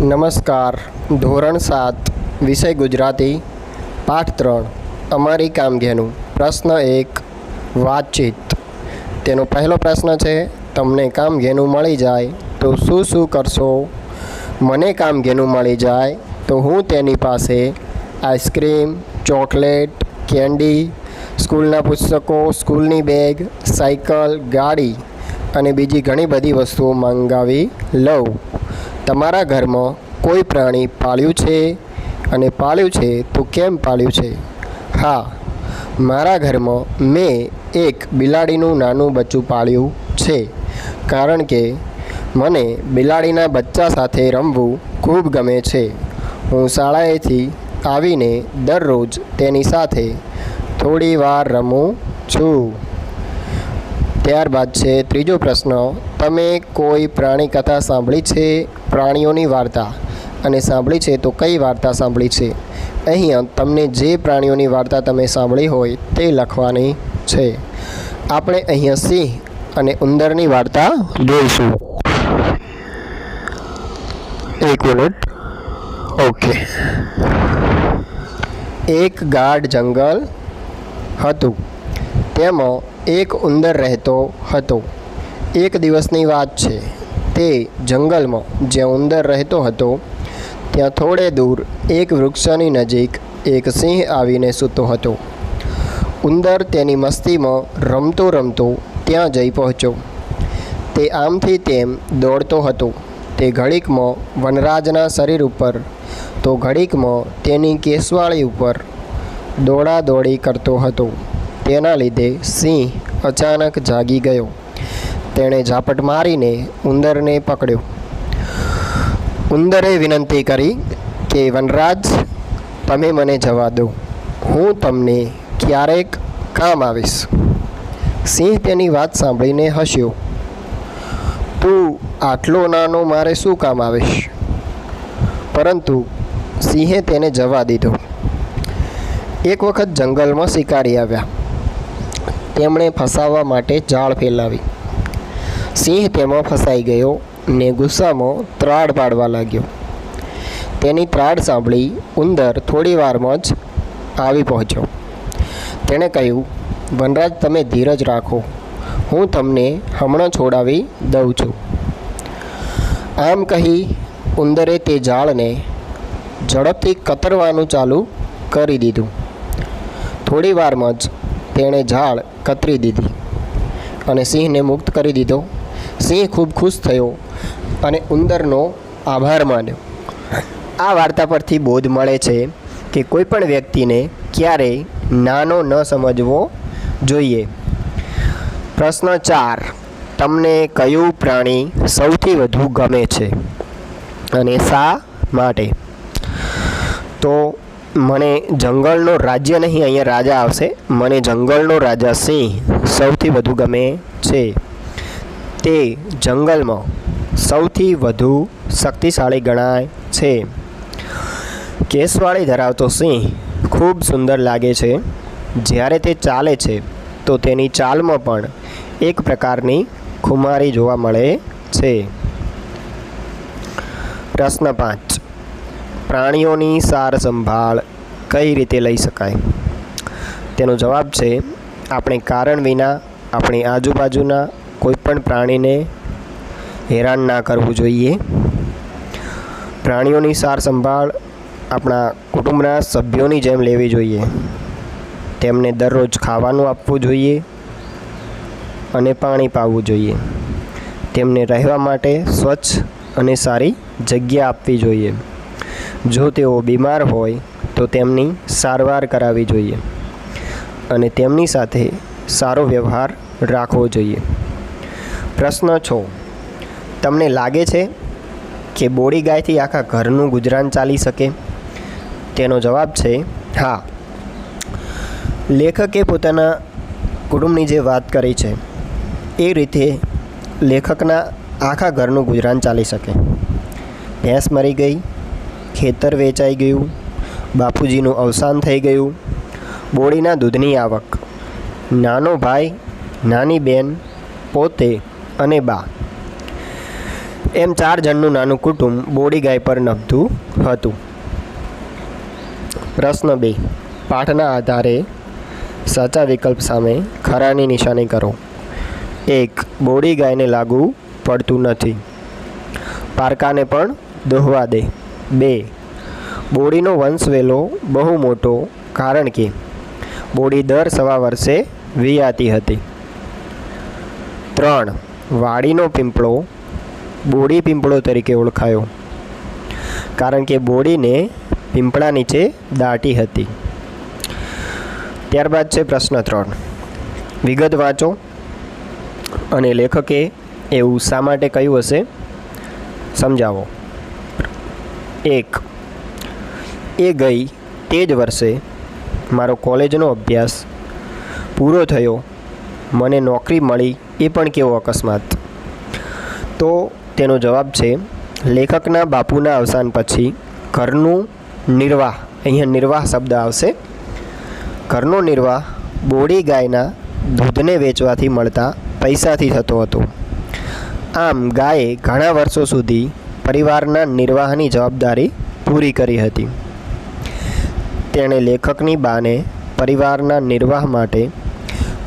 નમસ્કાર. ધોરણ સાત, વિષય ગુજરાતી, પાઠ ત્રણ. અમારી કામધેનું પ્રશ્ન એક, વાતચીત. તેનો પહેલો પ્રશ્ન છે, તમને કામધેનું મળી જાય તો શું શું કરશો? મને કામધેનું મળી જાય તો હું તેની પાસે આઈસ્ક્રીમ, ચોકલેટ, કેન્ડી, સ્કૂલના પુસ્તકો, સ્કૂલની બેગ, સાયકલ, ગાડી અને બીજી ઘણી બધી વસ્તુઓ મંગાવી લઉં. તમારા ઘરમાં કોઈ પ્રાણી પાળ્યું છે? અને પાળ્યું છે તો કેમ પાળ્યું છે? હા, મારા ઘરમાં મેં એક બિલાડીનું નાનું બચ્ચું પાળ્યું છે. કારણ કે મને બિલાડીના બચ્ચા સાથે રમવું ખૂબ ગમે છે. હું શાળાએથી આવીને દરરોજ તેની સાથે થોડી વાર રમું છું. ત્યારબાદ છે ત્રીજો પ્રશ્ન, તમે કોઈ પ્રાણી કથા સાંભળી છે? પ્રાણીઓની વાર્તા. અને સાંભળી છે તો કઈ વાર્તા સાંભળી છે? અહીંયા તમને જે પ્રાણીઓની વાર્તા તમે સાંભળી હોય તે લખવાની છે. આપણે અહીંયા સિંહ અને ઉંદરની વાર્તા જોઈશું. એક મિનિટ. ઓકે. એક ગાઢ જંગલ હતું. તેમાં એક ઉંદર રહેતો હતો. એક દિવસની વાત છે, તે જંગલમાં જ્યાં ઉંદર રહેતો હતો, ત્યાં થોડે દૂર એક વૃક્ષની નજીક એક સિંહ આવીને સૂતો હતો. ઉંદર તેની મસ્તીમાં રમતો રમતો ત્યાં જઈ પહોંચ્યો. તે આમથી તેમ દોડતો હતો. તે ઘડીકમાં વનરાજના શરીર ઉપર, તો ઘડીકમાં તેની કેસવાળી ઉપર દોડા દોડી કરતો હતો. તેના લીધે સિંહ અચાનક જાગી ગયો. તેણે ઝાપટ મારીને ઉંદરને પકડ્યો. ઉંદરે વિનંતી કરી કે, વનરાજ, તમે મને જવા દો. હું તમને ક્યારેક કામ આવીશ. સિંહ તેની વાત સાંભળીને હસ્યો. તું આટલો નાનો, મારે શું કામ આવીશ? પરંતુ સિંહે તેને જવા દીધો. એક વખત જંગલમાં શિકારી આવ્યા. તેમણે ફસાવવા માટે જાળ ફેલાવી. સિંહ તેમાં ફસાઈ ગયો ને ગુસ્સામાં ત્રાડ પાડવા લાગ્યો. તેની ત્રાડ સાંભળી ઉંદર થોડી વારમાં જ આવી પહોંચ્યો. તેણે કહ્યું, વનરાજ, તમે ધીરજ રાખો. હું તમને હમણાં છોડાવી દઉં છું. આમ કહી ઉંદરે તે ઝાડને ઝડપથી કતરવાનું ચાલુ કરી દીધું. થોડી વારમાં જ તેણે ઝાડ કતરી દીધી અને સિંહને મુક્ત કરી દીધો. સિંહ ખૂબ ખુશ થયો અને ઉંદરનો આભાર માન્યો. આ વાર્તા પરથી બોધ મળે છે કે કોઈ પણ વ્યક્તિને ક્યારેય નાનો ન સમજવો જોઈએ. પ્રશ્ન ચાર, તમને કયું પ્રાણી સૌથી વધુ ગમે છે? અને શા માટે? તો મને જંગલનો રાજ્ય નહીં, અહીંયા રાજા આવશે. મને જંગલનો રાજા સિંહ સૌથી વધુ ગમે છે. તે જંગલમાં સૌથી વધુ શક્તિશાળી ગણાય છે. કેસવાળી ધરાવતો સિંહ ખૂબ સુંદર લાગે છે. જ્યારે તે ચાલે છે, તો તેની ચાલમાં પણ એક પ્રકારની ખુમારી જોવા મળે છે. પ્રશ્ન પાંચ. પ્રાણીઓની સાર સંભાળ કઈ રીતે લઈ શકાય? તેનો જવાબ છે, આપણે કારણ વિના આપણી આજુબાજુના કોઈપણ પ્રાણીને હેરાન ના કરવું જોઈએ. પ્રાણીઓની સાર સંભાળ આપણા કુટુંબના સભ્યોની જેમ લેવી જોઈએ. તેમને દરરોજ ખાવાનું આપવું જોઈએ અને પાણી પાવું જોઈએ. તેમને રહેવા માટે સ્વચ્છ અને સારી જગ્યા આપવી જોઈએ. જો તેઓ બીમાર હોય, તો તેમની સારવાર કરાવવી જોઈએ અને તેમની સાથે સારો વ્યવહાર રાખવો જોઈએ. પ્રશ્ન છો. તમને લાગે છે કે બોડી ગાયથી આખા ઘરનું ગુજરાન ચાલી શકે? તેનો જવાબ છે, હા. લેખકે પોતાના કુટુંબની જે વાત કરી છે, એ રીતે લેખકના આખા ઘરનું ગુજરાન ચાલી શકે. ભેંસ મરી ગઈ ખેતર વેચાઈ ગયું. બાપુજીનું અવસાન થઈ ગયું. બોડીના દૂધની આવક. નાનો ભાઈ, નાની બેન, પોતે અને બા. એમ ચાર જણનું નાનું કુટુંબ બોડી ગાય પર નભતું હતું. પ્રશ્ન બે. પાઠના આધારે સાચા વિકલ્પ સામે ખરાની નિશાની કરો. એક, બોડી ગાયને લાગુ પડતું નથી. પારકાને પણ દોહવા દે. બે. બોડીનો વંશવેલો બહુ મોટો કારણ કે બોડી દર સવા વર્ષે વિયાતી હતી. ત્રણ. વાડીનો પીંપળો બોડી પીંપળો તરીકે ઓળખાયો કારણ કે બોડીને પીંપળા નીચે દાટી હતી. ત્યારબાદ છે પ્રશ્ન ત્રણ. વિગત વાંચો અને લેખકે એવું શા માટે કહ્યું હશે? સમજાવો. એક. એ ગઈ તે જ વર્ષે મારો કોલેજનો અભ્યાસ પૂરો થયો. મને નોકરી મળી એ પણ કેવો અકસ્માત. તો તેનો જવાબ છે, લેખકના બાપુના અવસાન પછી ઘરનું નિર્વાહ, અહીંયા નિર્વાહ શબ્દ આવશે. ઘરનો નિર્વાહ બોડી ગાયના દૂધને વેચવાથી મળતા પૈસાથી થતો હતો. આમ ગાયે ઘણા વર્ષો સુધી પરિવારના નિર્વાહની જવાબદારી પૂરી કરી હતી. તેણે લેખકની બાને પરિવારના નિર્વાહ માટે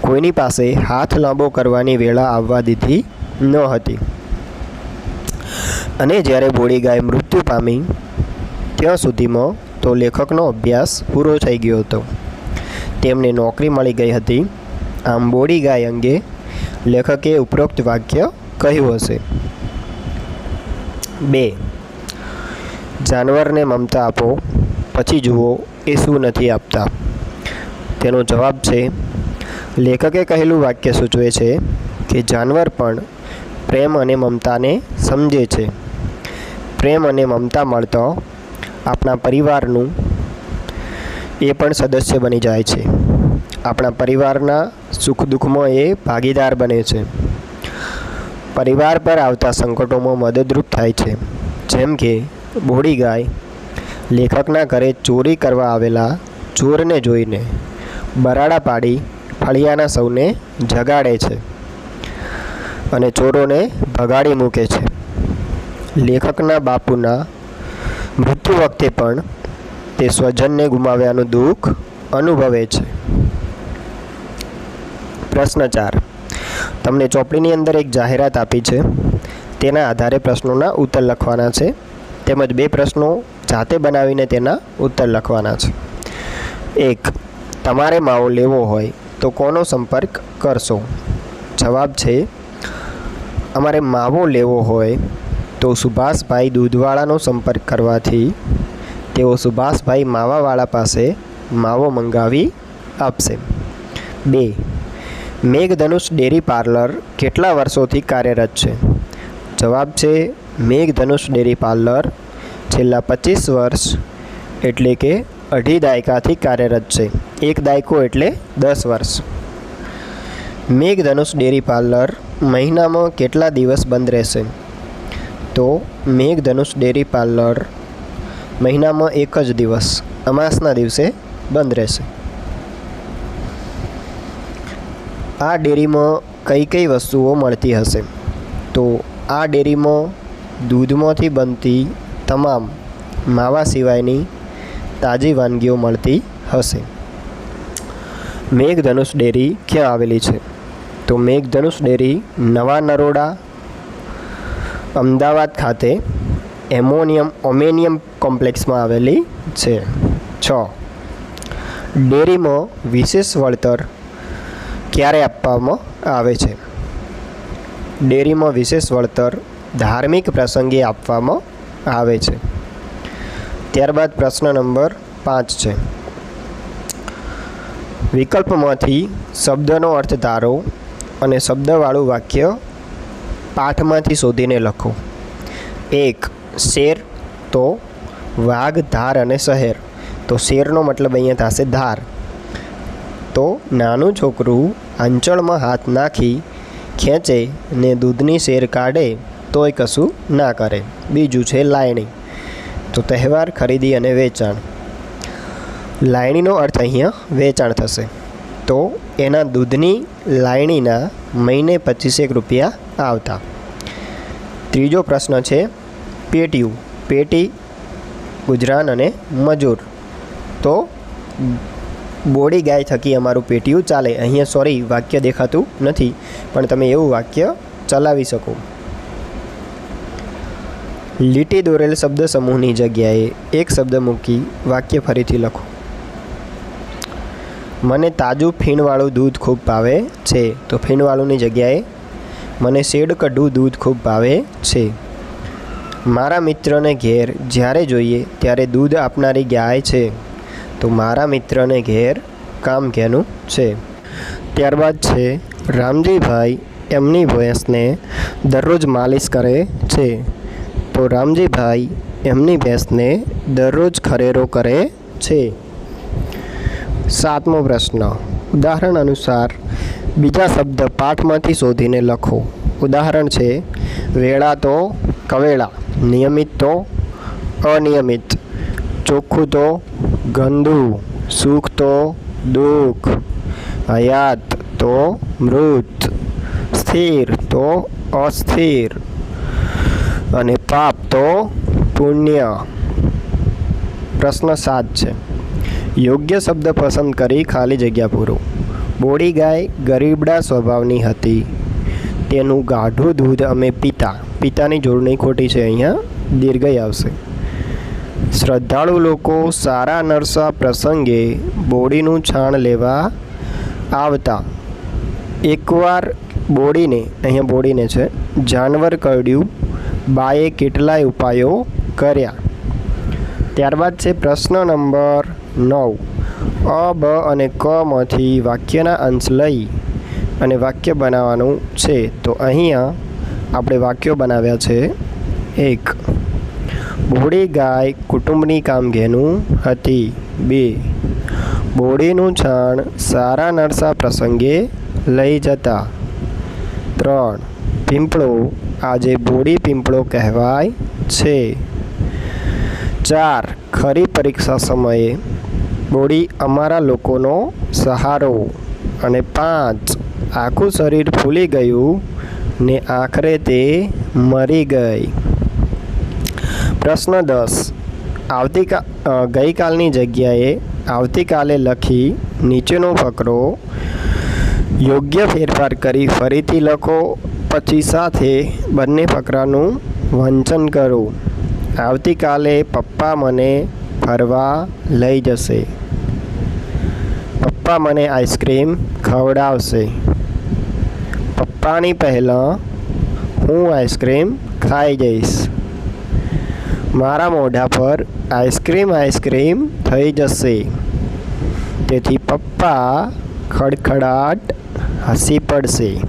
કોઈની પાસે હાથ લાંબો કરવાની વેળા આવવા દીધી ન હતી. અને જ્યારે બોડી ગાય મૃત્યુ પામી, ત્યાં સુધીમાં તો લેખકનો અભ્યાસ પૂરો થઈ ગયો હતો. તેમને નોકરી મળી ગઈ હતી. આમ બોડી ગાય અંગે લેખકે ઉપરોક્ત વાક્ય કહ્યું હશે. બે. જાનવરને મમતા આપો, પછી જુઓ એ શું નથી આપતા. તેનો જવાબ છે, લેખકે કહેલું વાક્ય સૂચવે છે કે જાનવર પણ પ્રેમ અને મમતાને સમજે છે. પ્રેમ અને મમતા મળતો આપણા પરિવારનું એ પણ સદસ્ય બની જાય છે. આપણા પરિવારના સુખ દુઃખમાં એ ભાગીદાર બને છે. પરિવાર પર આવતા સંકટોમાં મદદરૂપ થાય છે. જેમ કે, બોડી ગાય, લેખકના ઘરે ચોરી કરવા આવેલા ચોરને જોઈને બરાડા પાડી ફળિયાના સૌને જગાડે છે અને ચોરોને ભગાડી મૂકે છે. લેખકના બાપુના મૃત્યુ વખતે પણ તે સ્વજનને ગુમાવ્યાનું દુઃખ અનુભવે છે. પ્રશ્ન ચાર. તમને ચોપડીની અંદર એક જાહેરાત આપી છે. તેના આધારે પ્રશ્નોના ઉત્તર લખવાના છે. તેમજ બે પ્રશ્નો જાતે બનાવીને તેના ઉત્તર લખવાના છે. એક, તમારે માવો લેવો હોય તો કોનો સંપર્ક કરશો? જવાબ છે, અમારે માવો લેવો હોય તો સુભાષભાઈ દૂધવાળાનો સંપર્ક કરવાથી તેઓ સુભાષભાઈ માવાવાળા પાસે માવો મંગાવી આપશે. બે મેઘધનુષ ડેરી પાર્લર કેટલા વર્ષોથી કાર્યરત છે? જવાબ છે, મેઘધનુષ ડેરી પાર્લર છેલ્લા પચીસ વર્ષ એટલે કે અઢી દાયકાથી કાર્યરત છે. એક દાયકો એટલે દસ વર્ષ. મેઘધનુષ ડેરી પાર્લર મહિનામાં કેટલા દિવસ બંધ રહેશે? તો મેઘધનુષ ડેરી પાર્લર મહિનામાં એક જ દિવસ, અમાસના દિવસે બંધ રહેશે. આ ડેરીમાં કઈ કઈ વસ્તુઓ મળતી હશે? તો આ ડેરીમાં દૂધમાંથી બનતી તમામ માવા સિવાયની તાજી વાનગીઓ મળતી હશે. મેઘધનુષ ડેરી ક્યાં આવેલી છે? તો મેઘધનુષ ડેરી નવા નરોડા, અમદાવાદ ખાતે એમોનિયમ ઓમેનિયમ કોમ્પ્લેક્સમાં આવેલી છે. છ. ડેરીમાં વિશેષ વળતર ક્યારે આપવામાં આવે છે. ડેરીમાં વિશેષ વળતર ધાર્મિક પ્રસંગે આપવામાં આવે છે. ત્યારબાદ પ્રશ્ન નંબર પાંચ છે. વિકલ્પમાંથી શબ્દનો અર્થ ધારો અને શબ્દવાળું વાક્ય પાઠમાંથી શોધીને લખો. એક, શેર, તો વાઘ, ધાર અને શહેર. તો શેરનો મતલબ અહીંયા થશે ધાર. તો નાનું છોકરું આંચળમાં હાથ નાખી ખેંચે ને દૂધની શેર કાઢે, તોય કશું ના કરે. બીજું છે લાયણી. તો તહેવાર ખરીદી અને વેચાણ. લાયણીનો અર્થ અહીંયા વેચાણ થશે. તો એના દૂધની લાયણીના મહિને પચીસેક રૂપિયા આવતા. ત્રીજો પ્રશ્ન છે પેટીયું. પેટી ગુજરાન અને મજૂર. તો બોડી ગાય થકી અમારું પેટીયું ચાલે. અહીંયા સોરી વાક્ય દેખાતું નથી, પણ તમે એવું વાક્ય ચલાવી શકો. લીટી દોરેલ શબ્દ સમૂહની જગ્યાએ એક શબ્દ મૂકી વાક્ય ફરીથી લખો. મને તાજું ફીણવાળું દૂધ ખૂબ ભાવે છે. તો ફીણવાળુંની જગ્યાએ, મને શેડ કઢું દૂધ ખૂબ ભાવે છે. મારા મિત્રને ઘેર જ્યારે જોઈએ ત્યારે દૂધ આપનારી ગાય છે. તો મારા મિત્રને ઘેર કામ ઘેનું છે. ત્યારબાદ છે, રામજીભાઈ એમની ભેંસને દરરોજ માલિશ કરે છે. તો રામજીભાઈ એમની ભેંસને દરરોજ ખરેરો કરે છે. સાતમો પ્રશ્ન. ઉદાહરણ અનુસાર બીજા શબ્દ પાઠમાંથી શોધીને લખો. ઉદાહરણ છે, વેળા તો કવેળા, નિયમિત તો અનિયમિત, ચોખ્ખું તો ગંદુ, સુખ તો દુઃખ, હયાત તો મૃત, સ્થિર તો અસ્થિર અને પાપ તો પુણ્ય. પ્રશ્ન સાત છે. યોગ્ય શબ્દ પસંદ કરી ખાલી જગ્યા પૂરું. બોડી ગાય ગરીબડા સ્વભાવની હતી. તેનું ગાઢું દૂધ અમે પીતા. પિતાની જોડણી ખોટી છે, અહીંયા દીર્ઘય આવશે. શ્રદ્ધાળુ લોકો સારા નરસા પ્રસંગે બોડીનું છાણ લેવા આવતા. એકવાર બોડીને, અહીંયા બોડીને છે, જાનવર કરડ્યું, બાએ કેટલાય ઉપાયો કર્યા. ત્યારબાદ છે પ્રશ્ન નંબર નવ. અ, બ અને કમાંથી વાક્યના અંશ લઈ અને વાક્ય બનાવવાનું છે. તો અહીંયા આપણે વાક્યો બનાવ્યા છે. એક. બોડી ગાય કુટુંબની કામઘેનું હતી. બે. બોડીનું છાણ સારા નરસા પ્રસંગે લઈ જતા. ત્રણ. પીંપળો આજે બોડી પીંપળો કહેવાય છે. ચાર. ખરી પરીક્ષા સમયે બોડી અમારા લોકોનો સહારો અને પાંચ. આખું શરીર ફૂલી ગયું ને આખરે તે મરી ગઈ. પ્રશ્ન દસ. આવતીકા ગઈકાલની જગ્યાએ આવતીકાલે લખી નીચેનો ફકરો, યોગ્ય ફેરફાર કરી ફરીથી લખો, પછી સાથે બંને ફકરાનું વંચન કરો. આવતીકાલે પપ્પા મને ફરવા લઈ જશે. પપ્પા મને આઈસ્ક્રીમ ખવડાવશે. પપ્પાની પહેલાં હું આઈસ્ક્રીમ ખાઈ જઈશ. મારા મોઢા પર આઈસ્ક્રીમ આઈસ્ક્રીમ થઈ જશે. તેથી પપ્પા ખડખડાટ હસી પડશે.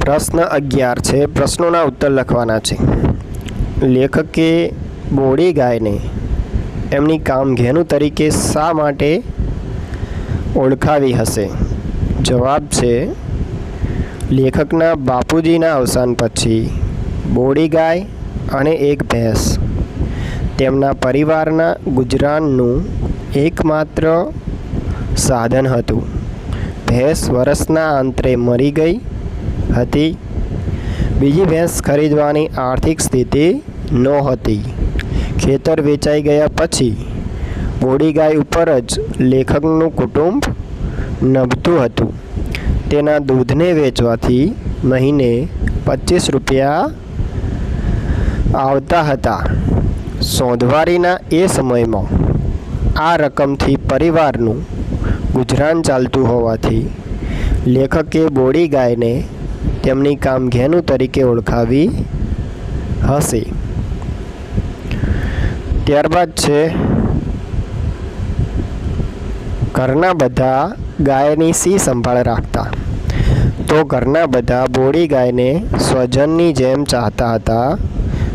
પ્રશ્ન અગિયાર છે. પ્રશ્નોના ઉત્તર લખવાના છે. લેખકે બોડી ગાયને એમની કામઘેનુ તરીકે શા માટે ઓળખાવી હશે? જવાબ છે, લેખકના બાપુજીના અવસાન પછી. બોડી ગાય અને એક ભેંસ. તેમના પરિવારના ગુજરાનનું એકમાત્ર સાધન હતું. ભેંસ વર્ષના અંતરે મરી ગઈ હતી. બીજી ભેંસ ખરીદવાની આર્થિક સ્થિતિ નહોતી. ખેતર વેચાઈ ગયા પછી બોડી ગાય ઉપર જ લેખકનું કુટુંબ નભતું હતું. તેના દૂધને વેચવાથી મહિને પચીસ રૂપિયા આવતા હતા. સોંધવારીના એ સમયમાં આ રકમથી પરિવારનું ગુજરાન ચાલતું હોવાથી લેખકે બોડી ગાયને તેમની કામઘેનુ તરીકે ઓળખાવી હશે. ત્યારબાદ છે, ઘરના બધા ગાયની સી સંભાળ રાખતા. તો ઘરના બધા બોડી ગાયને સ્વજનની જેમ ચાહતા હતા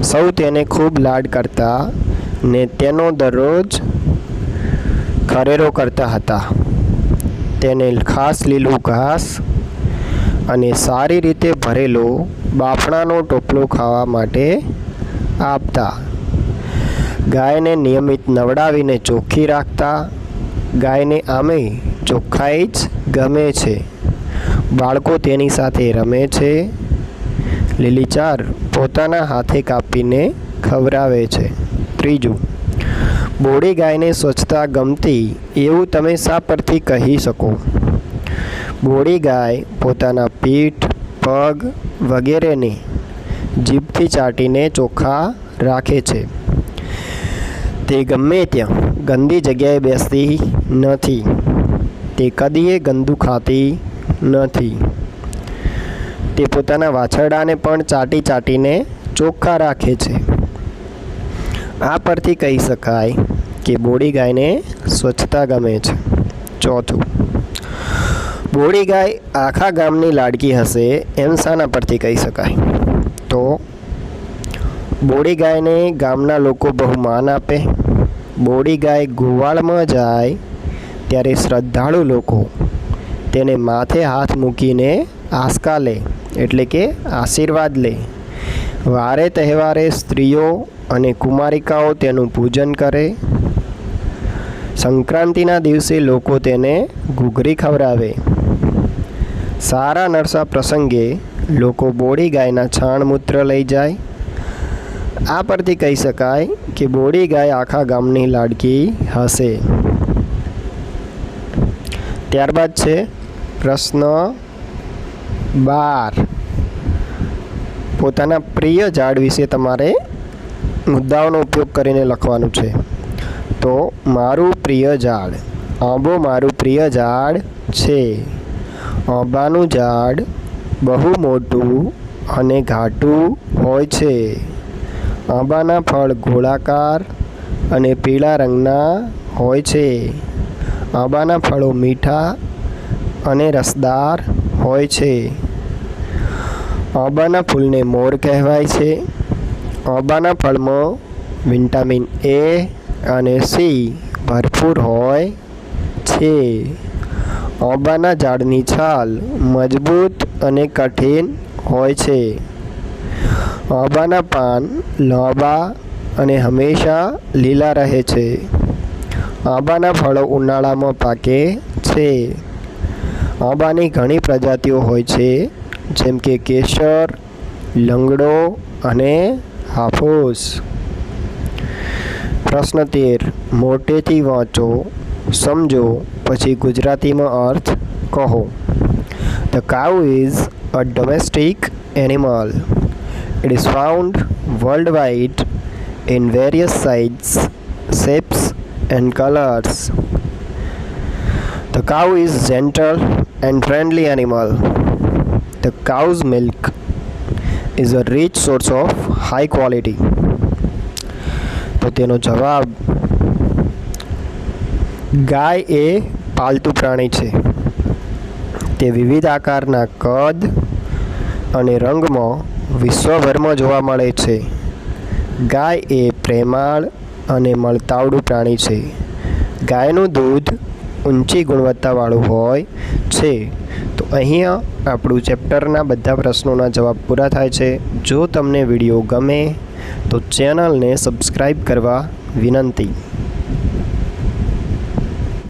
સૌ તેને ખૂબ લાડ કરતા ને તેનો દરરોજ ખરેરો કરતા હતા. તેને ખાસ લીલું ઘાસ અને સારી રીતે ભરેલો બાફણાનો ટોપલો ખાવા માટે આપતા. ગાયને નિયમિત નવડાવીને ચોખ્ખી રાખતા. ગાયને આમે ચોખ્ખાઈ જ ગમે છે. બાળકો તેની સાથે રમે છે. લીલી ચાર પોતાના હાથે કાપીને ખવડાવે છે. ત્રીજું, બોડી ગાયને સ્વચ્છતા ગમતી એવું તમે શા પરથી કહી શકો? બોડી ગાય પોતાના પીઠ, પગ વગેરેને જીભથી ચાટીને ચોખ્ખા રાખે છે. તે ગમે ત્યાં ગંદી જગ્યાએ બેસતી નથી. તે કદીએ ગંદુ ખાતી નથી. તે પોતાના વાછરડાને પણ ચાટી ચાટીને ચોખ્ખા રાખે છે. આ પરથી કહી શકાય કે બોડી ગાયને સ્વચ્છતા ગમે છે. ચોથું, બોડી ગાય આખા ગામની લાડકી હશે એમ શાના પરથી કહી શકાય. તો, બોડી ગાયને ગામના લોકો બહુ માન આપે. બોડી ગાય ગોવાળમાં જાય ત્યારે શ્રદ્ધાળુ લોકો તેને માથે હાથ મૂકીને આસકા લે. એટલે કે આશીર્વાદ લે. વારે તહેવારે સ્ત્રીઓ અને કુમારિકાઓ તેનું પૂજન કરે. સંક્રાંતિના દિવસે લોકો તેને ઘૂઘરી ખવડાવે. સારા નરસા પ્રસંગે લોકો બોડી ગાયના છાણ મૂત્ર લઈ જાય. આ પરથી કહી શકાય કે બોડી ગાય આખા ગામની લાડકી હશે. ત્યારબાદ છે પ્રશ્ન બાર. પોતાના પ્રિય ઝાડ વિશે તમારે મુદ્દાઓનો ઉપયોગ કરીને લખવાનું છે. તો, મારું પ્રિય ઝાડ. આંબો મારું પ્રિય ઝાડ છે. આંબાનું ઝાડ બહુ મોટું અને ઘાટું હોય છે. આંબાના ફળ ગોળાકાર અને પીળા રંગના હોય છે. આંબાના ફળો મીઠા અને રસદાર હોય છે. આંબાના ફૂલને મોર કહેવાય છે. આંબાના ફળમાં વિટામિન એ અને સી ભરપૂર હોય છે. આંબાના ઝાડની છાલ મજબૂત અને કઠિન હોય છે. આંબાના પાન લાંબા અને હંમેશા લીલા રહે છે. આંબાના ફળો ઉનાળામાં પાકે છે. આંબાની ઘણી પ્રજાતિઓ હોય છે, જેમ કે કેસર, લંગડો અને હાફૂસ. પ્રશ્ન તેર, મોટેથી વાંચો, સમજો, પછી ગુજરાતીમાં અર્થ કહો. The cow is a domestic animal it is found world wide in various size shapes and colours The cow is gentle and friendly animal. The cow's milk is a rich source of high quality. તો તેનો જવાબ, ગાય એ પાલતુ પ્રાણી છે તે વિવિધ આકારના કદ અને રંગમાં વિશ્વભરમાં જોવા મળે છે ગાય એ પ્રેમાળ અને મળતાવડું પ્રાણી છે ગાયનું દૂધ ઊંચી ગુણવત્તાવાળું હોય છે. તો અહીંયા આપણું ચેપ્ટરના બધા પ્રશ્નોના જવાબ પૂરા થાય છે. જો તમને વીડિયો ગમે, તો ચેનલને સબસ્ક્રાઈબ કરવા વિનંતી.